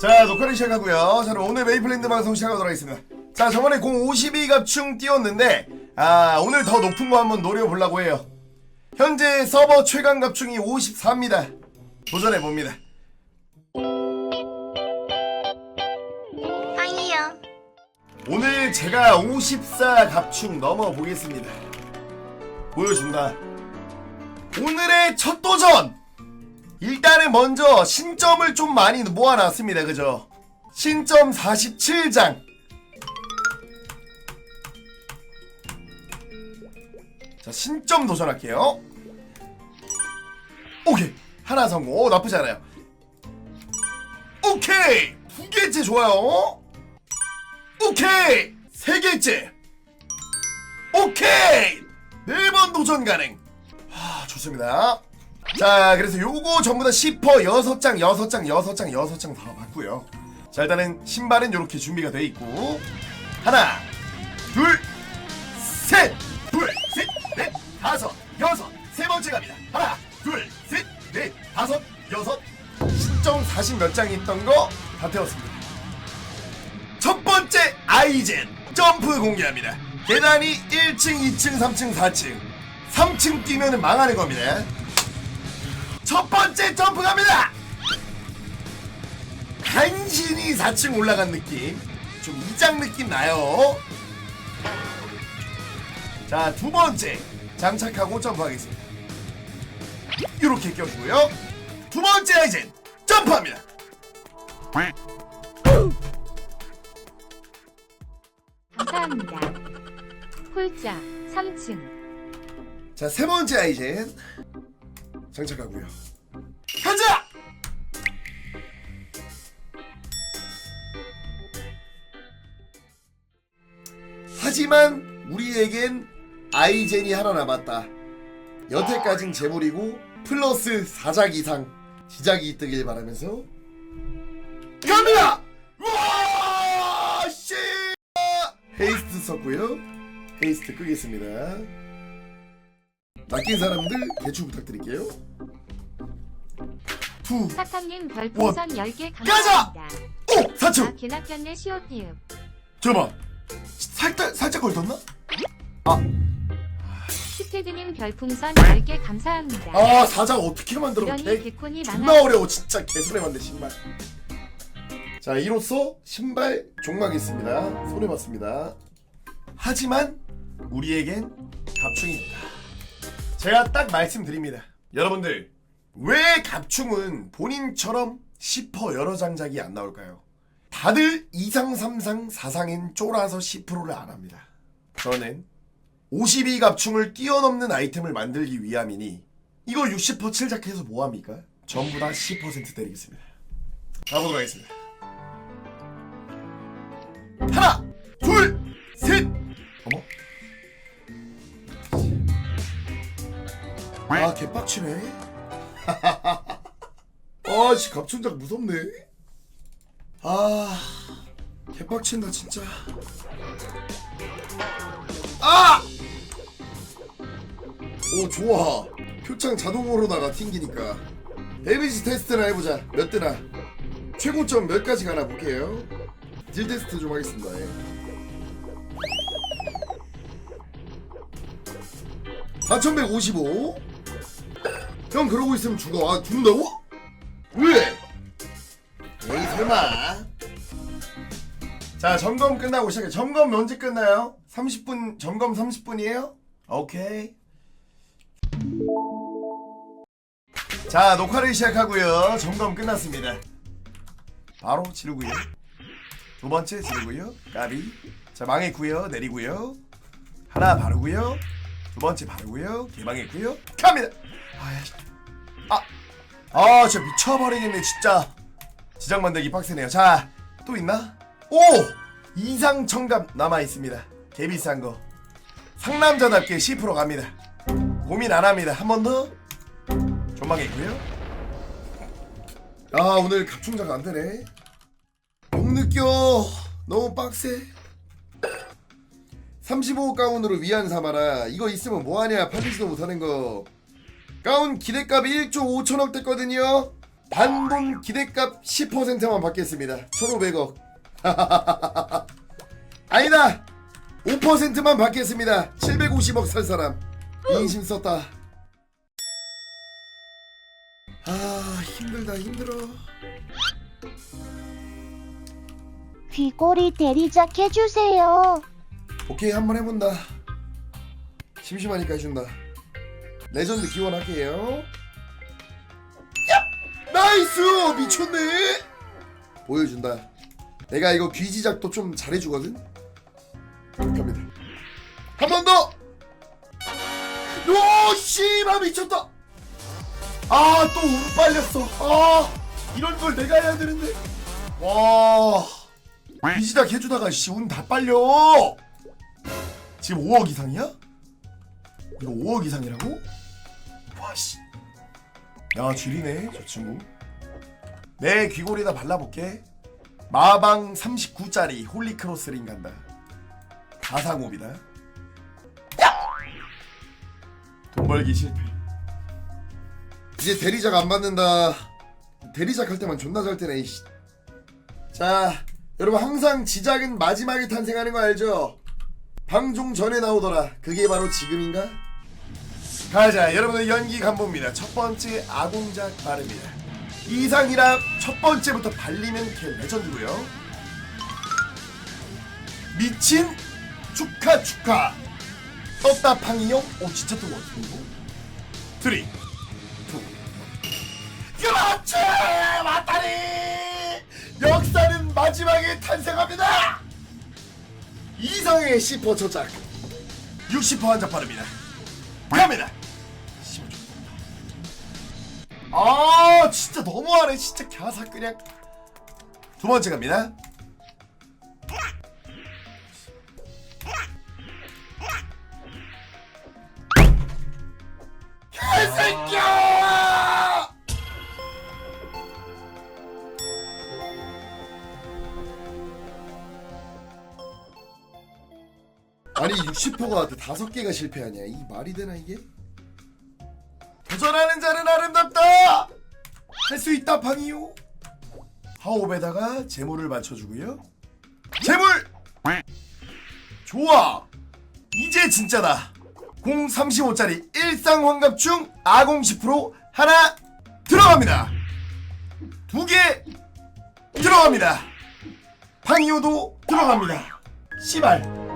자 녹화를 시작하고요. 자 그럼 오늘 메이플랜드 방송 시작하도록 하겠습니다. 자 저번에 공 52갑충 띄웠는데 아 오늘 더 높은 거 한번 노려보려고 해요. 현재 서버 최강 갑충이 54입니다. 도전해봅니다. 아니요. 오늘 제가 54 갑충 넘어보겠습니다. 보여준다. 오늘의 첫 도전 일단은 먼저 신점을 좀 많이 모아놨습니다. 그죠? 신점 47장. 자 신점 도전할게요. 오케이. 하나 성공. 오 나쁘지 않아요. 오케이. 두 개째 좋아요. 오케이. 세 개째. 오케이. 네 번 도전 가능. 하 좋습니다 자 그래서 요거 전부 다 10퍼 6장 6장 6장 6장 다 봤고요 자 일단은 신발은 요렇게 준비가 돼 있고 하나 둘셋둘셋넷 다섯 여섯 세 번째 갑니다 하나 둘셋넷 다섯 여섯 신점 40몇장 있던 거 다 태웠습니다 첫 번째 아이젠 점프 공개합니다. 계단이 1층, 2층, 3층, 4층. 3층 뛰면 망하는 겁니다. 첫 번째 점프 갑니다. 간신히 4층 올라간 느낌. 좀 이장 느낌 나요. 자, 두 번째 장착하고 점프하겠습니다. 이렇게 껴주고요. 두 번째 아이젠 점프합니다. 감사합니다. 홀자 3층 자, 세 번째 아이젠 장착하고요. 가자! 하지만 우리에겐 아이젠이 하나 남았다. 여태까진 재물이고 플러스 4작 이상 지작이 뜨길 바라면서 갑니다! 와! 씨! 헤이스트 썼고요. 헤이스트 끄겠습니다. 낚인 사람들 대출 부탁드릴게요. 투, 사탕님 별풍선 10개 가자! 감사합니다. 오. 아 개낙견네 시오티읍 잠깐만. 살짝 살짝 걸렸나? 스테드님 별풍선 10개 감사합니다. 아, 사장 어떻게 만들어? 이러니 개, 개콘이 존나 어려워 진짜 개소리 만데 신발. 자, 이로써 신발 종막했습니다. 손해 봤습니다. 하지만 우리에겐 갑충입니다. 제가 딱 말씀드립니다. 여러분들 왜 갑충은 본인처럼 10% 여러 장작이 안 나올까요? 다들 2상, 3상, 4상엔 쫄아서 10%를 안 합니다. 저는 52 갑충을 뛰어넘는 아이템을 만들기 위함이니 이거 60% 칠작해서 뭐합니까? 전부 다 10% 때리겠습니다. 가보도록 하겠습니다. 하나, 둘, 아 개빡치네. 아씨 갑춘작 무섭네. 아 개빡친다 진짜. 아! 오 좋아. 표창 자동으로다가 튕기니까. 데미지 테스트나 해보자. 몇 대나. 최고점 몇 가지 가나 볼게요. 딜 테스트 좀 하겠습니다. 예. 4155. 형 그러고 있으면 죽어. 아 죽는다고? 왜? 에이 설마. 자 점검 끝나고 시작해. 점검 언제 끝나요? 30분 점검 30분이에요? 오케이. 자 녹화를 시작하고요. 점검 끝났습니다. 바로 지르고요. 두 번째 지르고요. 까비. 자 망했고요. 내리고요. 하나 바르고요. 두 번째 바르고요. 개망했고요. 갑니다. 아야씨. 아. 아, 진짜 미쳐버리겠네, 진짜. 지장 만들기 빡세네요. 자, 또 있나? 오! 이상 청갑 남아 있습니다. 개 비싼 거. 상남자답게 10% 갑니다. 고민 안 합니다. 한 번 더. 조망했고요. 아, 오늘 갑충자가 안 되네. 너무 느껴. 너무 빡세. 35 가운으로 위안 삼아라. 이거 있으면 뭐하냐. 팔리지도 못하는 거. 가운 기대값이 1조 5천억 됐거든요. 단돈 기대값 10%만 받겠습니다 1500억 아니다 5%만 받겠습니다 750억 살 사람 인심 썼다 아 힘들다 힘들어 귀걸이 대리작 해주세요. 오케이 한번 해본다. 심심하니까 해준다. 레전드 기원할게요. 야! 나이스! 미쳤네. 보여준다. 내가 이거 귀지작도 좀 잘해주거든? 갑니다. 한 번더! 오 씨발 미쳤다. 아또 운 빨렸어. 아 이런 걸 내가 해야 되는데. 와. 귀지작 해주다가 씨운 다 빨려 지금 5억 이상이야? 이거 5억 이상이라고? 와씨. 야 쥐리네 저 친구. 내 귀걸이다 발라볼게. 마방 39짜리 홀리크로스 링 간다. 가상옵이다. 돈 벌기 실패. 이제 대리작 안 받는다. 대리작 할 때만 존나 잘 때네 이씨. 자 여러분 항상 지작은 마지막에 탄생하는 거 알죠? 방송 전에 나오더라. 그게 바로 지금인가? 가자, 여러분의 연기 간보입니다. 첫 번째 아공작 발음입니다. 이상이라 첫 번째부터 발리면 개 레전드고요. 미친 축하 축하. 떴다 팡이용. 오 진짜 뜬거 같은데 이거. 3, 2, 그렇지 맞다니. 역사는 마지막에 탄생합니다. 이성의 10% 저작. 60% 한작 빠릅니다. 갑니다. 아 진짜 너무하네. 진짜 갸사 그냥. 두 번째 갑니다. 개새끼야 아니 60%가 다섯 개가 실패하냐? 이 말이 되나 이게? 도전하는 자는 아름답다! 할 수 있다 팡이요! 하옵에다가 재물을 맞춰주고요. 재물! 좋아! 이제 진짜다! 035짜리 일상환갑충 아공 10% 하나 들어갑니다! 두 개 들어갑니다! 팡이오도 들어갑니다! 씨발